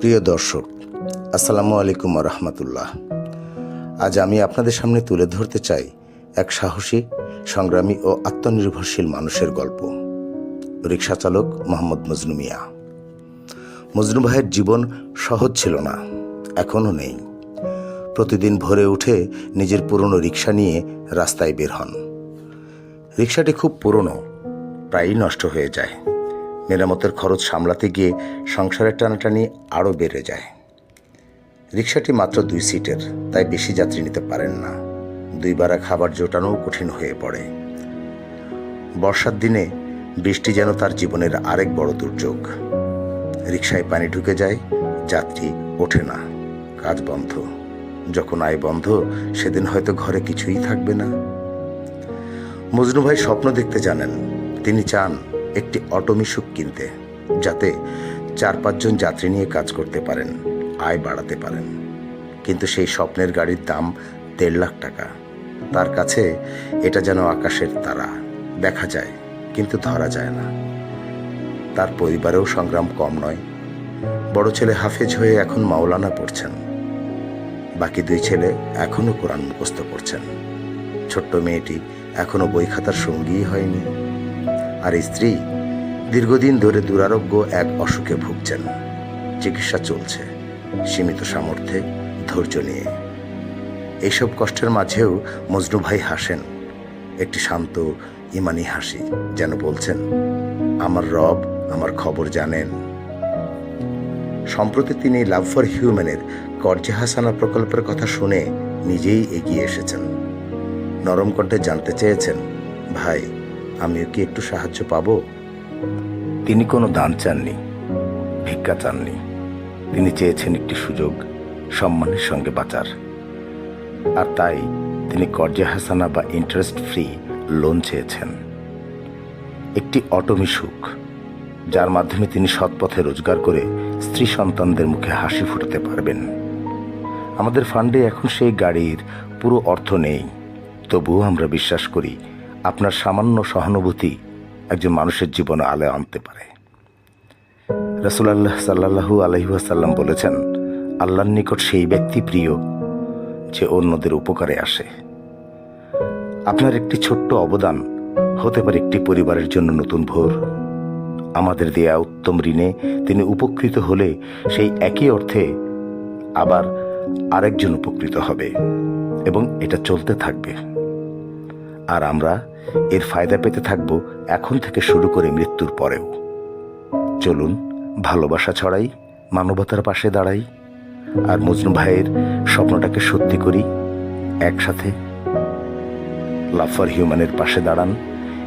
প্রিয় দর্শক, আসসালামু আলাইকুম রহমতুল্লাহ। আজ আমি আপনাদের সামনে তুলে ধরতে চাই এক সাহসী, সংগ্রামী ও আত্মনির্ভরশীল মানুষের গল্প। রিক্সা চালক মোহাম্মদ মজনু মিয়া। মজনু ভাইয়ের জীবন সহজ ছিল না, এখনও নেই। প্রতিদিন ভোরে উঠে নিজের পুরনো রিক্সা নিয়ে রাস্তায় বের হন। রিক্সাটি খুব পুরনো, প্রায়ই নষ্ট হয়ে যায়। মেরামতের খরচ সামলাতে গিয়ে সংসারের টানাটানি আরও বেড়ে যায়। রিক্সাটি মাত্র দুই সিটের, তাই বেশি যাত্রী নিতে পারেন না। দুইবারা খাবার জোটানোও কঠিন হয়ে পড়ে। বর্ষার দিনে বৃষ্টি যেন তার জীবনের আরেক বড় দুর্যোগ। রিক্সায় পানি ঢুকে যায়, যাত্রী ওঠে না, কাজ বন্ধ। যখন আয় বন্ধ, সেদিন হয়তো ঘরে কিছুই থাকবে না। মজনু ভাই স্বপ্ন দেখতে জানেন, তিনি চান একটি অটোমিশুক কিনতে, যাতে চার পাঁচজন যাত্রী নিয়ে কাজ করতে পারেন, আয় বাড়াতে পারেন। কিন্তু সেই স্বপ্নের গাড়ির দাম দেড় লাখ টাকা। তার কাছে এটা যেন আকাশের তারা। দেখা যায়, কিন্তু ধরা যায় না। তার পরিবারেও সংগ্রাম কম নয়। বড় ছেলে হাফেজ হয়ে এখন মাওলানা পড়ছেন। বাকি দুই ছেলে এখনও কোরআন মুখস্থ করছেন। ছোট্ট মেয়েটি এখনও বই খাতার সঙ্গীই হয়নি। আর স্ত্রী দীর্ঘদিন ধরে দুরারোগ্য এক অসুখে ভুগছেন। চিকিৎসা চলছে, সীমিত সামর্থ্যে, ধৈর্য নিয়ে। এইসব কষ্টের মাঝেও মজনু ভাই হাসেন। একটি শান্ত, ইমানি হাসি যেন বলছেন, আমার রব আমার খবর জানেন। সম্প্রতি তিনি লাভ ফর হিউম্যানের কর্জে হাসানা প্রকল্পের কথা শুনে নিজেই এগিয়ে এসেছেন। নরম কণ্ঠে জানতে চেয়েছেন, ভাই আমিও কি একটু সাহায্য পাব? তিনি কোনো দান চাননি, ভিক্ষা চাননি। তিনি চেয়েছেন একটি সুযোগ, সম্মানের সঙ্গে বাঁচার। আর তাই তিনি কর্জে হাসানা বা ইন্টারেস্ট ফ্রি লোন চেয়েছেন। একটি অটোমিশুক যার মাধ্যমে তিনি সৎপথে রোজগার করে স্ত্রী সন্তানদের মুখে হাসি ফুটাতে পারবেন। আমাদের ফান্ডে এখন সেই গাড়ির পুরো অর্থ নেই, তবুও আমরা বিশ্বাস করি আপনার সামান্য সহানুভূতি একজন মানুষের জীবনে আলো আনতে পারে। রসুলাল্লাহ সাল্লাহু আলহিহাসাল্লাম বলেছেন, আল্লাহর নিকট সেই ব্যক্তি প্রিয় যে অন্যদের উপকারে আসে। আপনার একটি ছোট্ট অবদান হতে পারে একটি পরিবারের জন্য নতুন ভোর। আমাদের দেয়া উত্তম ঋণে তিনি উপকৃত হলে সেই একই অর্থে আবার আরেকজন উপকৃত হবে এবং এটা চলতে থাকবে। আর আমরা এর ফায়দা পেতে থাকব এখন থেকে শুরু করে মৃত্যুর পরেও। চলুন, ভালোবাসা ছড়াই, মানবতার পাশে দাঁড়াই, আর মজনু ভাইয়ের স্বপ্নটাকে সত্যি করি, একসাথে লাভ ফর হিউম্যানের পাশে দাঁড়ান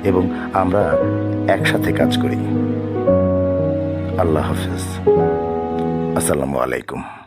এবং আমরা একসাথে কাজ করি। আল্লাহ হাফেজ। আসসালামু আলাইকুম।